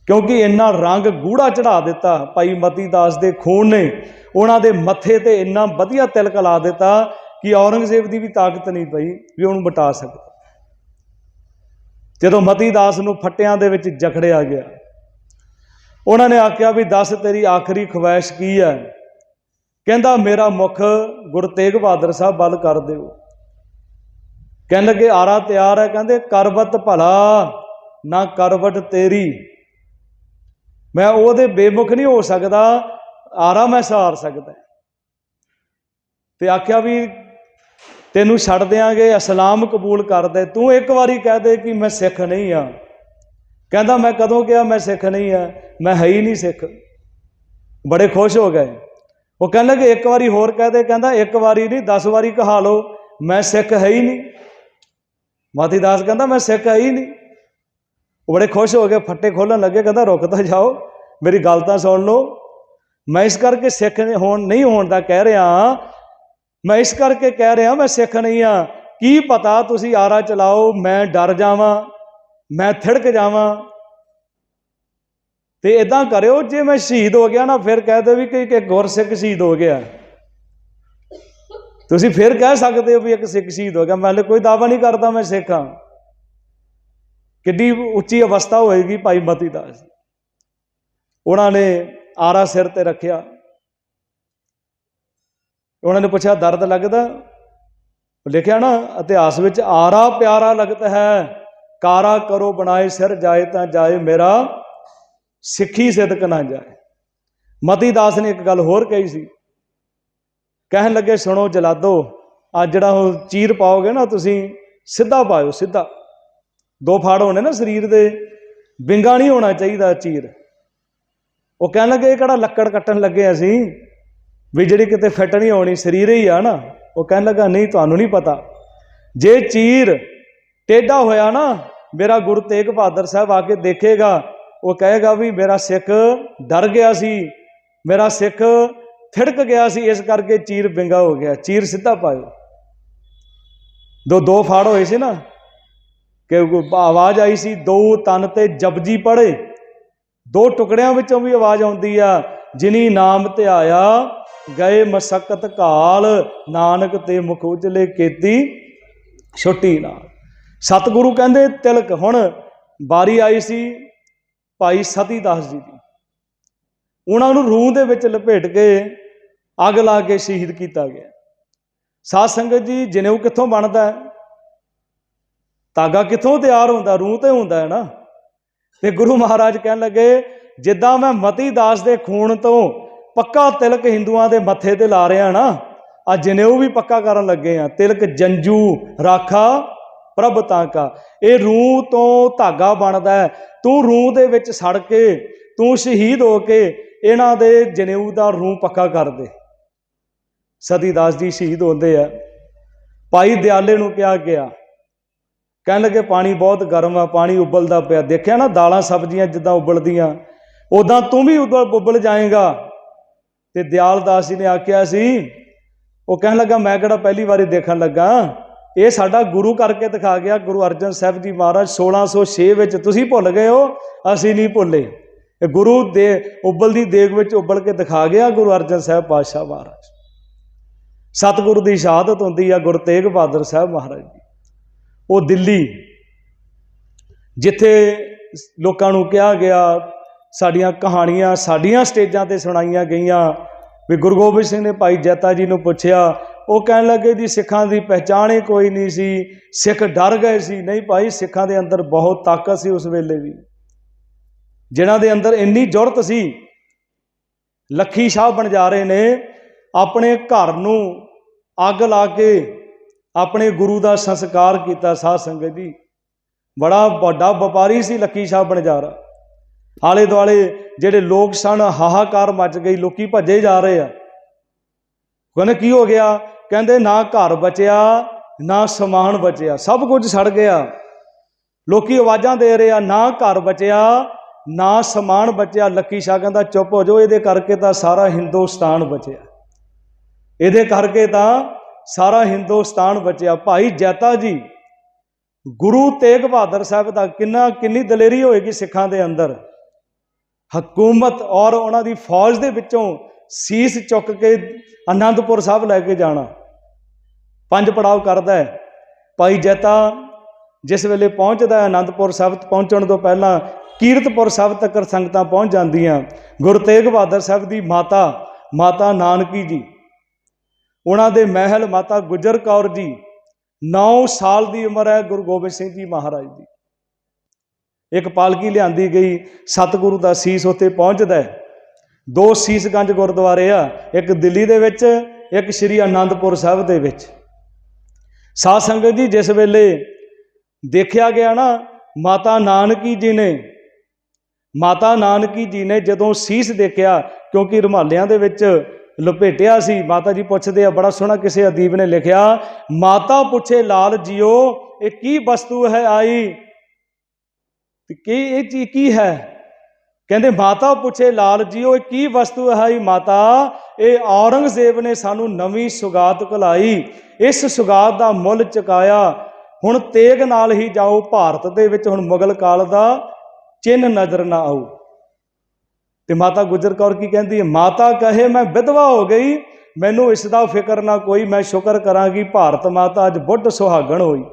ਕਿਉਂਕਿ ਇੰਨਾ ਰੰਗ ਗੂੜਾ ਚੜਾ ਦਿੱਤਾ ਭਾਈ ਮਤੀ ਦਾਸ ਦੇ ਖੂਨ ਨੇ, ਉਹਨਾਂ ਦੇ ਮੱਥੇ ਤੇ ਇੰਨਾ ਵਧੀਆ ਤਿਲਕ ਲਾ ਦਿੱਤਾ ਕਿ ਔਰੰਗਜ਼ੇਬ ਦੀ ਵੀ ਤਾਕਤ ਨਹੀਂ ਪਈ ਵੀ ਉਹਨੂੰ ਮਿਟਾ ਸਕਦਾ। ਜਦੋਂ ਮਤੀ ਦਾਸ ਨੂੰ ਫੱਟਿਆਂ ਦੇ ਵਿੱਚ ਜਕੜਿਆ ਗਿਆ, ਉਹਨਾਂ ਨੇ ਆਖਿਆ ਵੀ ਦੱਸ ਤੇਰੀ ਆਖਰੀ ਖਵਾਇਸ਼ ਕੀ ਹੈ? ਕਹਿੰਦਾ, ਮੇਰਾ ਮੁਖ ਗੁਰੂ ਤੇਗ ਬਹਾਦਰ ਸਾਹਿਬ ਵੱਲ ਕਰ ਦਿਓ। ਕਹਿਣ ਲੱਗੇ ਆਰਾ ਤਿਆਰ ਹੈ, ਕਹਿੰਦੇ ਕਰਵਤ ਭਲਾ, ਨਾ ਕਰਵਟ ਤੇਰੀ। ਮੈਂ ਉਹਦੇ ਬੇਮੁਖ ਨਹੀਂ ਹੋ ਸਕਦਾ, ਆਰਾ ਮੈਂ ਸਾਰ ਸਕਦਾ। ਤੇ ਆਖਿਆ ਵੀ ਤੈਨੂੰ ਛੱਡ ਦਿਆਂਗੇ ਇਸਲਾਮ ਕਬੂਲ ਕਰ ਦੇ। ਤੂੰ ਇੱਕ ਵਾਰੀ ਕਹਿ ਦੇ ਕਿ ਮੈਂ ਸਿੱਖ ਨਹੀਂ ਆ। ਕਹਿੰਦਾ ਮੈਂ ਕਦੋਂ ਕਿਹਾ ਮੈਂ ਸਿੱਖ ਨਹੀਂ ਆ? ਮੈਂ ਹੈ ਹੀ ਨਹੀਂ ਸਿੱਖ। ਬੜੇ ਖੁਸ਼ ਹੋ ਗਏ। ਉਹ ਕਹਿਣ ਲੱਗੇ ਇੱਕ ਵਾਰੀ ਹੋਰ ਕਹਿ ਦੇ, ਕਹਿੰਦਾ ਇੱਕ ਵਾਰੀ ਨਹੀਂ 10 ਵਾਰੀ ਕਹਾ ਲਓ, ਮੈਂ ਸਿੱਖ ਹੈ ਹੀ ਨਹੀਂ। ਮਾਤੀ ਦਾਸ ਕਹਿੰਦਾ, ਮੈਂ ਸਿੱਖ ਆਈ ਨਹੀਂ। ਉਹ ਬੜੇ ਖੁਸ਼ ਹੋ ਗਏ ਫੱਟੇ ਖੋਲਣ ਲੱਗੇ, ਕਹਿੰਦਾ, ਰੁਕ ਤਾਂ ਜਾਓ, ਮੇਰੀ ਗੱਲ ਤਾਂ ਸੁਣ ਲਓ। ਮੈਂ ਇਸ ਕਰਕੇ ਸਿੱਖ ਹੋਣ, ਨਹੀਂ ਹੋਣ ਦਾ ਕਹਿ ਰਿਹਾ ਮੈਂ ਇਸ ਕਰਕੇ ਕਹਿ ਰਿਹਾ, ਮੈਂ ਸਿੱਖ ਨਹੀਂ ਆ ਕੀ ਪਤਾ ਤੁਸੀਂ ਆਰਾ ਚਲਾਓ, ਮੈਂ ਡਰ ਜਾਵਾਂ, ਮੈਂ ਥਿੜਕ ਜਾਵਾਂ। ਤੇ ਇਦਾਂ ਕਰਿਓ, ਜੇ ਮੈਂ ਸ਼ਹੀਦ ਹੋ ਗਿਆ ਨਾ, ਫਿਰ ਕਹਿ ਦਿਓ ਵੀ ਕਿ ਕਿ ਗੁਰਸਿੱਖ ਸ਼ਹੀਦ ਹੋ ਗਿਆ। ਤੁਸੀਂ ਫਿਰ ਕਹਿ ਸਕਦੇ ਹੋ ਵੀ ਇੱਕ ਸਿੱਖ ਸ਼ਹੀਦ ਹੋ ਗਿਆ। ਮੈਂ ਹਲੇ ਕੋਈ ਦਾਵਾ ਨਹੀਂ ਕਰਦਾ ਮੈਂ ਸਿੱਖ ਹਾਂ। ਕਿੱਡੀ ਉੱਚੀ ਅਵਸਥਾ ਹੋਏਗੀ ਭਾਈ ਮਤੀ ਦਾਸ ਉਹਨਾਂ ਨੇ ਆਰਾ ਸਿਰ ਤੇ ਰੱਖਿਆ। ਉਹਨਾਂ ਨੇ ਪੁੱਛਿਆ, ਦਰਦ ਲੱਗਦਾ? ਲਿਖਿਆ ਨਾ, ਇਤਿਹਾਸ ਵਿੱਚ ਆਰਾ ਪਿਆਰਾ ਲੱਗਦਾ ਹੈ। ਕਾਰਾ ਕਰੋ ਬਣਾਏ ਸਿਰ, ਜਾਏ ਤਾਂ ਜਾਏ ਮੇਰਾ। ਸਿੱਖੀ ਸਿਦਕ ਨਾ ਜਾਏ। ਮਤੀ ਦਾਸ ਨੇ ਇੱਕ ਗੱਲ ਹੋਰ ਕਹੀ ਸੀ। ਕਹਿਣ ਲੱਗੇ, ਸੁਣੋ ਜਲਾਦੋ ਆ ਜਿਹੜਾ ਉਹ ਚੀਰ ਪਾਓਗੇ ਨਾ ਤੁਸੀਂ, ਸਿੱਧਾ ਪਾਓ ਸਿੱਧਾ। ਦੋ ਫਾੜ ਹੋਣੇ ਨਾ ਸਰੀਰ ਦੇ, ਵਿੰਗਾ ਨਹੀਂ ਹੋਣਾ ਚਾਹੀਦਾ ਚੀਰ। ਉਹ ਕਹਿਣ ਲੱਗੇ, ਇਹ ਕਿਹੜਾ ਲੱਕੜ ਕੱਟਣ ਲੱਗੇ ਅਸੀਂ? ਵੀ ਜਿਹੜੀ ਕਿਤੇ ਫਿੱਟ ਨਹੀਂ ਹੋਣੀ, ਸਰੀਰ ਹੀ ਆ ਨਾ। ਉਹ ਕਹਿਣ ਲੱਗਾ, ਨਹੀਂ, ਤੁਹਾਨੂੰ ਨਹੀਂ ਪਤਾ। ਜੇ ਚੀਰ ਟੇਢਾ ਹੋਇਆ ਨਾ, ਮੇਰਾ ਗੁਰੂ ਤੇਗ ਬਹਾਦਰ ਸਾਹਿਬ ਆ ਕੇ ਦੇਖੇਗਾ, ਉਹ ਕਹੇਗਾ ਵੀ ਮੇਰਾ ਸਿੱਖ ਡਰ ਗਿਆ ਸੀ, ਮੇਰਾ ਸਿੱਖ ਥਿੜਕ ਗਿਆ ਸੀ, ਇਸ ਕਰਕੇ ਚੀਰ ਵਿੰਗਾ ਹੋ ਗਿਆ, ਚੀਰ ਸਿੱਧਾ ਪਾਇਓ ਦੋ ਦੋ ਫਾੜ ਹੋਏ ਸੀ ਨਾ, ਕਿ ਆਵਾਜ਼ ਆਈ ਸੀ, ਦੋ ਤਨ ਤੇ ਜਪਜੀ ਪੜੇ। ਦੋ ਟੁਕੜਿਆਂ ਵਿੱਚੋਂ ਵੀ ਆਵਾਜ਼ ਆਉਂਦੀ ਆ, ਜਿਨੀ ਨਾਮ ਧਿਆਇਆ ਗਏ ਮਸਕਤ ਕਾਲ, ਨਾਨਕ ਤੇ ਮੁਖ ਉਜਲੇ ਕੀਤੀ, ਛੁੱਟੀ ਨਾਲ ਸਤਿਗੁਰੂ ਕਹਿੰਦੇ, ਤਿਲਕ, ਹੁਣ ਬਾਰੀ ਆਈ ਸੀ ਭਾਈ ਸਤੀ ਦਾਸ ਜੀ ਦੀ। ਉਹਨਾਂ ਨੂੰ ਰੂਹ ਦੇ ਵਿੱਚ ਲਪੇਟ ਕੇ ਅੱਗ ਲਾ ਕੇ ਸ਼ਹੀਦ ਕੀਤਾ ਗਿਆ। ਸਾਧ ਸੰਗਤ ਜੀ ਜਨੇਊ ਕਿੱਥੋਂ ਬਣਦਾ ਹੈ? ਧਾਗਾ ਕਿੱਥੋਂ ਤਿਆਰ ਹੁੰਦਾ? ਰੂਹ ਤੇ ਹੁੰਦਾ ਹੈ ਨਾ। ਤੇ ਗੁਰੂ ਮਹਾਰਾਜ ਕਹਿਣ ਲੱਗੇ, ਜਿੱਦਾਂ ਮੈਂ ਮਤੀ ਦਾਸ ਦੇ ਖੂਨ ਤੋਂ ਪੱਕਾ ਤਿਲਕ ਹਿੰਦੂਆਂ ਦੇ ਮੱਥੇ ਤੇ ਲਾ ਰਿਹਾ ਨਾ, ਆ ਜਨੇਊ ਵੀ ਪੱਕਾ ਕਰਨ ਲੱਗੇ ਆ, ਤਿਲਕ ਜੰਜੂ ਰਾਖਾ ਪ੍ਰਭ ਤਾਂ ਕਾ। ਇਹ ਰੂਹ ਤੋਂ ਧਾਗਾ ਬਣਦਾ ਹੈ। ਤੂੰ ਰੂਹ ਦੇ ਵਿੱਚ ਸੜ ਕੇ, ਤੂੰ ਸ਼ਹੀਦ ਹੋ ਕੇ, ਇਹਨਾਂ ਦੇ ਜਨੇਊ ਦਾ ਰੂਹ ਪੱਕਾ ਕਰ ਦੇ। ਸਤੀ ਦਾਸ ਜੀ ਸ਼ਹੀਦ ਹੁੰਦੇ ਆ। ਭਾਈ ਦਿਆਲੇ ਨੂੰ ਕਿਹਾ ਗਿਆ। ਕਹਿਣ ਲੱਗੇ, ਪਾਣੀ ਬਹੁਤ ਗਰਮ ਆ, ਪਾਣੀ ਉਬਲਦਾ ਪਿਆ। ਦੇਖਿਆ ਨਾ, ਦਾਲਾਂ ਸਬਜ਼ੀਆਂ ਜਿੱਦਾਂ ਉਬਲਦੀਆਂ। ਉਦਾਂ ਤੂੰ ਵੀ ਉਬਲ ਉਬਲ ਜਾਏਗਾ। ਤੇ ਦਿਆਲ ਦਾਸ ਜੀ ਨੇ ਆਖਿਆ ਸੀ, ਉਹ ਕਹਿਣ ਲੱਗਾ, ਮੈਂ ਕਿਹੜਾ ਪਹਿਲੀ ਵਾਰੀ ਦੇਖਣ ਲੱਗਾ? ਇਹ ਸਾਡਾ ਗੁਰੂ ਕਰਕੇ ਦਿਖਾ ਗਿਆ, ਗੁਰੂ ਅਰਜਨ ਸਾਹਿਬ ਜੀ ਮਹਾਰਾਜ 1606 ਵਿੱਚ ਤੁਸੀਂ ਭੁੱਲ ਗਏ ਹੋ, ਅਸੀਂ ਨਹੀਂ ਭੁੱਲੇ। ਇਹ ਗੁਰੂ ਦੇ ਉਬਲਦੀ ਦੇਗ ਵਿੱਚ ਉਬਲ ਕੇ ਦਿਖਾ ਗਿਆ, ਗੁਰੂ ਅਰਜਨ ਸਾਹਿਬ ਪਾਤਸ਼ਾਹ ਮਹਾਰਾਜ। ਸਤਿਗੁਰੂ ਦੀ ਸ਼ਹਾਦਤ ਹੁੰਦੀ ਆ ਗੁਰੂ ਤੇਗ ਬਹਾਦਰ ਸਾਹਿਬ ਮਹਾਰਾਜ ਦੀ। ਉਹ ਦਿੱਲੀ, ਜਿੱਥੇ ਲੋਕਾਂ ਨੂੰ ਕਿਹਾ ਗਿਆ, ਸਾਡੀਆਂ ਕਹਾਣੀਆਂ ਸਾਡੀਆਂ ਸਟੇਜਾਂ ਤੇ ਸੁਣਾਈਆਂ ਗਈਆਂ, ਵੀ ਗੁਰੂ ਗੋਬਿੰਦ ਸਿੰਘ ਨੇ ਭਾਈ ਜੈਤਾ ਜੀ ਨੂੰ ਪੁੱਛਿਆ, ਉਹ ਕਹਿਣ ਲੱਗੇ ਜੀ ਸਿੱਖਾਂ ਦੀ ਪਹਿਚਾਣ ਹੀ ਕੋਈ ਨਹੀਂ ਸੀ, ਸਿੱਖ ਡਰ ਗਏ ਸੀ। ਨਹੀਂ ਭਾਈ, ਸਿੱਖਾਂ ਦੇ ਅੰਦਰ ਬਹੁਤ ਤਾਕਤ ਸੀ ਉਸ ਵੇਲੇ ਵੀ। ਜਿਨ੍ਹਾਂ ਦੇ ਅੰਦਰ ਇੰਨੀ ਜੁਰਤ ਸੀ, ਲੱਖੀ ਸ਼ਾਹ ਬਣ ਜਾ ਰਹੇ ਨੇ ਆਪਣੇ ਘਰ ਨੂੰ ਅੱਗ ਲਾ ਕੇ ਆਪਣੇ ਗੁਰੂ ਦਾ ਸੰਸਕਾਰ ਕੀਤਾ ਸਾਧ ਸੰਗਤ ਜੀ। ਬੜਾ ਵੱਡਾ ਵਪਾਰੀ ਸੀ ਲੱਕੀ ਸ਼ਾਹ ਬਣਜਾਰਾ। ਆਲੇ ਦੁਆਲੇ ਜਿਹੜੇ ਲੋਕ ਸਨ, ਹਾਹਾਕਾਰ ਮਚ ਗਈ, ਲੋਕੀ ਭੱਜੇ ਜਾ ਰਹੇ ਆ। ਕਹਿੰਦੇ, ਕੀ ਹੋ ਗਿਆ? ਕਹਿੰਦੇ, ਨਾ ਘਰ ਬਚਿਆ, ਨਾ ਸਮਾਨ ਬਚਿਆ, ਸਭ ਕੁਝ ਸੜ ਗਿਆ। ਲੋਕੀ ਆਵਾਜ਼ਾਂ ਦੇ ਰਹੇ ਆ, ਨਾ ਘਰ ਬਚਿਆ, ਨਾ ਸਮਾਨ ਬਚਿਆ। ਲੱਕੀ ਸ਼ਾਹ ਕਹਿੰਦਾ, ਚੁੱਪ ਹੋ ਜਾਓ, ਇਹਦੇ ਕਰਕੇ ਤਾਂ ਸਾਰਾ ਹਿੰਦੁਸਤਾਨ ਬਚਿਆ। ਇਹਦੇ ਕਰਕੇ ਤਾਂ ਸਾਰਾ ਹਿੰਦੁਸਤਾਨ ਬਚਿਆ। ਭਾਈ ਜੈਤਾ ਜੀ, ਗੁਰੂ ਤੇਗ ਬਹਾਦਰ ਸਾਹਿਬ ਦਾ ਕਿੰਨਾ, ਕਿੰਨੀ ਦਲੇਰੀ ਹੋਏਗੀ ਸਿੱਖਾਂ ਦੇ ਅੰਦਰ। ਹਕੂਮਤ ਔਰ ਉਹਨਾਂ ਦੀ ਫੌਜ ਦੇ ਵਿੱਚੋਂ ਸੀਸ ਚੁੱਕ ਕੇ ਆਨੰਦਪੁਰ ਸਾਹਿਬ ਲੈ ਕੇ ਜਾਣਾ। ਪੰਜ ਪੜਾਅ ਕਰਦਾ ਹੈ। ਭਾਈ ਜੈਤਾ ਜਿਸ ਵੇਲੇ ਪਹੁੰਚਦਾ ਹੈ ਆਨੰਦਪੁਰ ਸਾਹਿਬ, ਪਹੁੰਚਣ ਤੋਂ ਪਹਿਲਾਂ ਕੀਰਤਪੁਰ ਸਾਹਿਬ ਤੱਕ ਸੰਗਤਾਂ ਪਹੁੰਚ ਜਾਂਦੀਆਂ। ਗੁਰੂ ਤੇਗ ਬਹਾਦਰ ਸਾਹਿਬ ਦੀ ਮਾਤਾ ਮਾਤਾ ਨਾਨਕੀ ਜੀ। ਉਹਨਾਂ ਦੇ ਮਹਿਲ ਮਾਤਾ ਗੁਜਰ ਕੌਰ ਜੀ 9 ਸਾਲ ਦੀ ਉਮਰ ਹੈ ਗੁਰੂ ਗੋਬਿੰਦ ਸਿੰਘ ਜੀ ਮਹਾਰਾਜ ਦੀ। ਇੱਕ ਪਾਲਕੀ ਲਿਆਂਦੀ ਗਈ, ਸਤਿਗੁਰੂ ਦਾ ਸੀਸ ਉੱਤੇ ਪਹੁੰਚਦਾ ਹੈ। ਦੋ ਸੀਸਗੰਜ ਗੁਰਦੁਆਰੇ ਆ, ਇੱਕ ਦਿੱਲੀ ਦੇ ਵਿੱਚ, ਇੱਕ ਸ੍ਰੀ ਅਨੰਦਪੁਰ ਸਾਹਿਬ ਦੇ ਵਿੱਚ। ਸਾਧ ਸੰਗਤ ਜੀ, ਜਿਸ ਵੇਲੇ ਦੇਖਿਆ ਗਿਆ ਨਾ, ਮਾਤਾ ਨਾਨਕੀ ਜੀ ਨੇ, ਮਾਤਾ ਨਾਨਕੀ ਜੀ ਨੇ ਜਦੋਂ ਸੀਸ ਦੇਖਿਆ, ਕਿਉਂਕਿ ਰੁਮਾਲਿਆਂ ਦੇ ਵਿੱਚ ਲਪੇਟਿਆ ਸੀ। ਮਾਤਾ ਜੀ ਪੁੱਛਦੇ ਆ, ਬੜਾ ਸੋਹਣਾ ਕਿਸੇ ਅਦੀਬ ਨੇ ਲਿਖਿਆ, ਮਾਤਾ ਪੁੱਛੇ, ਲਾਲ ਜੀਓ, ਇਹ ਕੀ ਵਸਤੂ ਹੈ ਆਈ? ਤੇ ਕੀ ਇਹ ਚੀਜ਼ ਕੀ ਹੈ? ਕਹਿੰਦੇ, ਮਾਤਾ ਪੁੱਛੇ, ਲਾਲ ਜੀਓ, ਇਹ ਕੀ ਵਸਤੂ ਹੈ ਆਈ ਮਾਤਾ? ਇਹ ਔਰੰਗਜ਼ੇਬ ਨੇ ਸਾਨੂੰ ਨਵੀਂ ਸੁਗਾਤ ਕਲਾਈ। ਇਸ ਸੁਗਾਤ ਦਾ ਮੁੱਲ ਚੁਕਾਇਆ। ਹੁਣ ਤੇਗ ਨਾਲ ਹੀ ਜਾਓ, ਭਾਰਤ ਦੇ ਵਿੱਚ ਹੁਣ ਮੁਗਲ ਕਾਲ ਦਾ ਚਿੰਨ ਨਜ਼ਰ ਨਾ ਆਊ। ਤੇ ਮਾਤਾ ਗੁਜਰ ਕੌਰ ਕੀ ਕਹਿੰਦੀ ਹੈ? ਮਾਤਾ ਕਹੇ ਮੈਂ ਵਿਧਵਾ ਹੋ ਗਈ, ਮੈਨੂੰ ਇਸ ਦਾ ਫਿਕਰ ਨਾ ਕੋਈ, ਮੈਂ ਸ਼ੁਕਰ ਕਰਾਂਗੀ, ਭਾਰਤ ਮਾਤਾ ਅੱਜ ਬੁੱਢ ਸੁਹਾਗਣ ਹੋਈ।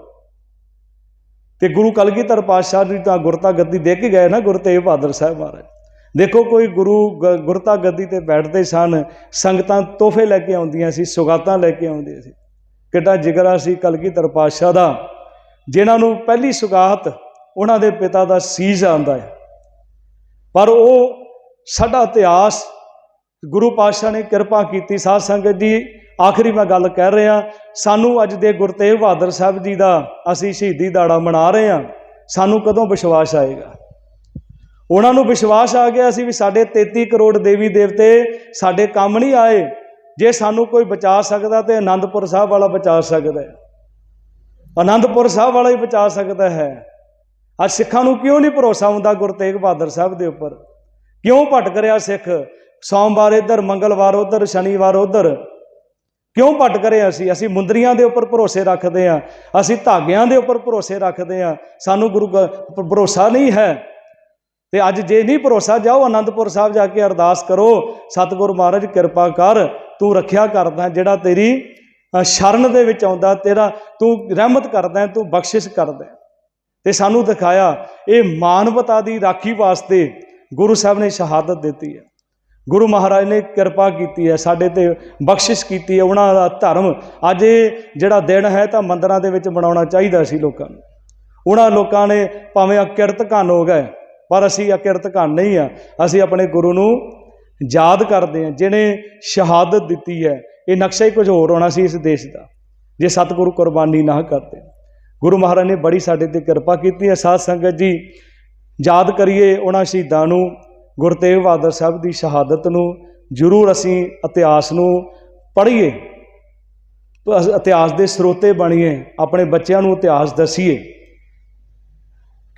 ਤੇ ਗੁਰੂ ਕਲਗੀਧਰ ਪਾਤਸ਼ਾਹ ਜੀ ਤਾਂ ਗੁਰਤਾ ਗੱਦੀ ਦੇ ਕੇ ਗਏ ਨਾ ਗੁਰੂ ਤੇਗ ਬਹਾਦਰ ਸਾਹਿਬ ਮਹਾਰਾਜ। ਦੇਖੋ ਕੋਈ ਗੁਰੂ ਗ- ਗੁਰਤਾ ਗੱਦੀ ਤੇ ਬੈਠਦੇ ਸਨ, ਸੰਗਤਾਂ ਤੋਹਫੇ ਲੈ ਕੇ ਆਉਂਦੀਆਂ ਸੀ, ਸੁਗਾਤਾਂ ਲੈ ਕੇ ਆਉਂਦੀਆਂ ਸੀ। ਕਿੱਡਾ ਜਿਗਰਾ ਸੀ ਕਲਗੀਧਰ ਪਾਤਸ਼ਾਹ ਦਾ, ਜਿਨ੍ਹਾਂ ਨੂੰ ਪਹਿਲੀ ਸੁਗਾਤ ਉਹਨਾਂ ਦੇ ਪਿਤਾ ਦਾ ਸੀਸ ਆਂਦਾ ਹੈ। ਪਰ ਉਹ ਸਾਡਾ ਇਤਿਹਾਸ, ਗੁਰੂ ਪਾਤਸ਼ਾਹ ਨੇ ਕਿਰਪਾ ਕੀਤੀ ਸਾਧ ਸੰਗਤ ਜੀ ਆਖਰੀ ਮੈਂ ਗੱਲ ਕਹਿ ਰਿਹਾ, ਸਾਨੂੰ ਅੱਜ ਦੇ ਗੁਰਤੇਗ ਬਹਾਦਰ ਸਾਹਿਬ ਜੀ ਦਾ ਅਸੀਂ ਸ਼ਹੀਦੀ ਦਾੜਾ ਮਨਾ ਰਹੇ ਹਾਂ। ਸਾਨੂੰ ਕਦੋਂ ਵਿਸ਼ਵਾਸ ਆਏਗਾ? ਉਹਨਾਂ ਨੂੰ ਵਿਸ਼ਵਾਸ ਆ ਗਿਆ ਸੀ ਵੀ ਸਾਡੇ 33 ਕਰੋੜ ਦੇਵੀ ਦੇਵਤੇ ਸਾਡੇ ਕੰਮ ਨਹੀਂ ਆਏ। ਜੇ ਸਾਨੂੰ ਕੋਈ ਬਚਾ ਸਕਦਾ ਤੇ ਆਨੰਦਪੁਰ ਸਾਹਿਬ ਵਾਲਾ ਬਚਾ ਸਕਦਾ ਹੈ। ਆਨੰਦਪੁਰ ਸਾਹਿਬ ਵਾਲਾ ਹੀ ਬਚਾ ਸਕਦਾ ਹੈ। ਅੱਜ ਸਿੱਖਾਂ ਨੂੰ ਕਿਉਂ ਨਹੀਂ ਭਰੋਸਾ ਹੁੰਦਾ ਗੁਰੂ ਤੇਗ ਬਹਾਦਰ ਸਾਹਿਬ ਦੇ ਉੱਪਰ? ਕਿਉਂ ਭਟਕ ਰਿਹਾ ਸਿੱਖ? ਸੋਮਵਾਰ ਇੱਧਰ, ਮੰਗਲਵਾਰ ਉੱਧਰ, ਸ਼ਨੀਵਾਰ ਉੱਧਰ। ਕਿਉਂ ਭਟਕ ਰਹੇ ਅਸੀਂ? ਅਸੀਂ ਮੁੰਦਰੀਆਂ ਦੇ ਉੱਪਰ ਭਰੋਸੇ ਰੱਖਦੇ ਹਾਂ। ਅਸੀਂ ਧਾਗਿਆਂ ਦੇ ਉੱਪਰ ਭਰੋਸੇ ਰੱਖਦੇ ਹਾਂ। ਸਾਨੂੰ ਗੁਰੂ ਭਰੋਸਾ ਨਹੀਂ ਹੈ। ਤੇ ਅੱਜ ਜੇ ਨਹੀਂ ਭਰੋਸਾ, ਜਾਓ ਆਨੰਦਪੁਰ ਸਾਹਿਬ ਜਾ ਕੇ ਅਰਦਾਸ ਕਰੋ। ਸਤਿਗੁਰੂ ਮਹਾਰਾਜ, ਕਿਰਪਾ ਕਰ। ਤੂੰ ਰੱਖਿਆ ਕਰਦਾ ਜਿਹੜਾ ਤੇਰੀ ਸ਼ਰਨ ਦੇ ਵਿੱਚ ਆਉਂਦਾ ਤੇਰਾ, ਤੂੰ ਰਹਿਮਤ ਕਰਦਾ ਤੂੰ ਬਖਸ਼ਿਸ਼ ਕਰਦਾ ਤੇ ਸਾਨੂੰ ਦਿਖਾਇਆ, ਇਹ ਮਾਨਵਤਾ ਦੀ ਰਾਖੀ ਵਾਸਤੇ ਗੁਰੂ ਸਾਹਿਬ ਨੇ ਸ਼ਹਾਦਤ ਦਿੱਤੀ ਹੈ। ਗੁਰੂ ਮਹਾਰਾਜ ਨੇ ਕਿਰਪਾ ਕੀਤੀ ਹੈ, ਸਾਡੇ ਤੇ ਬਖਸ਼ਿਸ਼ ਕੀਤੀ ਹੈ। ਉਹਨਾਂ ਦਾ ਧਰਮ ਅੱਜ ਇਹ ਜਿਹੜਾ ਦਿਨ ਹੈ, ਤਾਂ ਮੰਦਰਾਂ ਦੇ ਵਿੱਚ ਮਨਾਉਣਾ ਚਾਹੀਦਾ ਸੀ ਲੋਕਾਂ ਨੂੰ। ਉਹਨਾਂ ਲੋਕਾਂ ਨੇ ਭਾਵੇਂ ਅਕਿਰਤ ਘਨ ਹੋ ਗਏ, ਪਰ ਅਸੀਂ ਅਕਿਰਤ ਘਨ ਨਹੀਂ ਆ ਅਸੀਂ ਆਪਣੇ ਗੁਰੂ ਨੂੰ ਯਾਦ ਕਰਦੇ ਹਾਂ, ਜਿਹਨੇ ਸ਼ਹਾਦਤ ਦਿੱਤੀ ਹੈ। ਇਹ ਨਕਸ਼ਾ ਹੀ ਕੁਝ ਹੋਰ ਹੋਣਾ ਸੀ ਇਸ ਦੇਸ਼ ਦਾ, ਜੇ ਸਤਿਗੁਰੂ ਕੁਰਬਾਨੀ ਨਾ ਕਰਦੇ। ਗੁਰੂ ਮਹਾਰਾਜ ਨੇ ਬੜੀ ਸਾਡੇ ਤੇ ਕਿਰਪਾ ਕੀਤੀ ਹੈ। ਸਾਧ ਸੰਗਤ ਜੀ ਯਾਦ ਕਰੀਏ ਉਹਨਾਂ ਸ਼ਹੀਦਾਂ ਨੂੰ ਗੁਰੂ ਤੇਗ ਬਹਾਦਰ ਸਾਹਿਬ ਦੀ ਸ਼ਹਾਦਤ ਨੂੰ, ਜ਼ਰੂਰ ਅਸੀਂ ਇਤਿਹਾਸ ਨੂੰ ਪੜ੍ਹੀਏ ਇਤਿਹਾਸ ਦੇ ਸਰੋਤੇ ਬਣੀਏ, ਆਪਣੇ ਬੱਚਿਆਂ ਨੂੰ ਇਤਿਹਾਸ ਦਸੀਏ।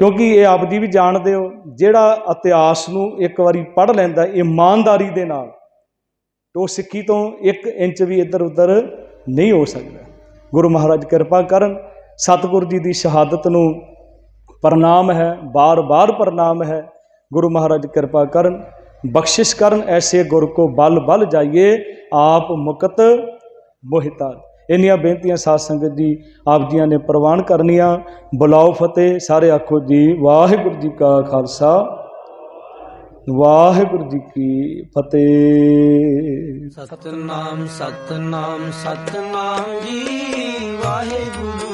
ਕਿਉਂਕਿ ਇਹ ਆਪ ਜੀ ਵੀ ਜਾਣਦੇ ਹੋ, ਜਿਹੜਾ ਇਤਿਹਾਸ ਨੂੰ ਇੱਕ ਵਾਰੀ ਪੜ੍ਹ ਲੈਂਦਾ ਇਮਾਨਦਾਰੀ ਦੇ ਨਾਲ, ਤੇ ਉਹ ਸਿੱਖੀ ਤੋਂ 1 ਇੰਚ ਵੀ ਇੱਧਰ ਉੱਧਰ ਨਹੀਂ ਹੋ ਸਕਦਾ। ਗੁਰੂ ਮਹਾਰਾਜ ਕਿਰਪਾ ਕਰਨ, ਸਤਿਗੁਰੂ ਜੀ ਦੀ ਸ਼ਹਾਦਤ ਨੂੰ ਪ੍ਰਣਾਮ ਹੈ, ਬਾਰ-ਬਾਰ ਪ੍ਰਣਾਮ ਹੈ। ਗੁਰੂ ਮਹਾਰਾਜ ਕਿਰਪਾ ਕਰਨ, ਬਖਸ਼ਿਸ਼ ਕਰਨ, ਐਸੇ ਗੁਰ ਕੋ ਬਲ ਬਲ ਜਾਈਏ, ਆਪ ਮੁਕਤ ਮੋਹਿਤਾ ਇੰਨੀਆਂ ਬੇਨਤੀਆਂ ਸਾਧ ਸੰਗਤ ਜੀ ਆਪ ਜੀਆਂ ਨੇ ਪ੍ਰਵਾਨ ਕਰਨੀਆਂ। ਬੁਲਾਓ ਫਤਿਹ, ਸਾਰੇ ਆਖੋ ਜੀ, ਵਾਹਿਗੁਰੂ ਜੀ ਕਾ ਖਾਲਸਾ। ਵਾਹਿਗੁਰੂ ਜੀ ਕੀ ਫਤਿਹ। ਸਤਨਾਮ ਸਤਨਾਮ ਸਤਨਾਮ ਜੀ, ਵਾਹਿਗੁਰੂ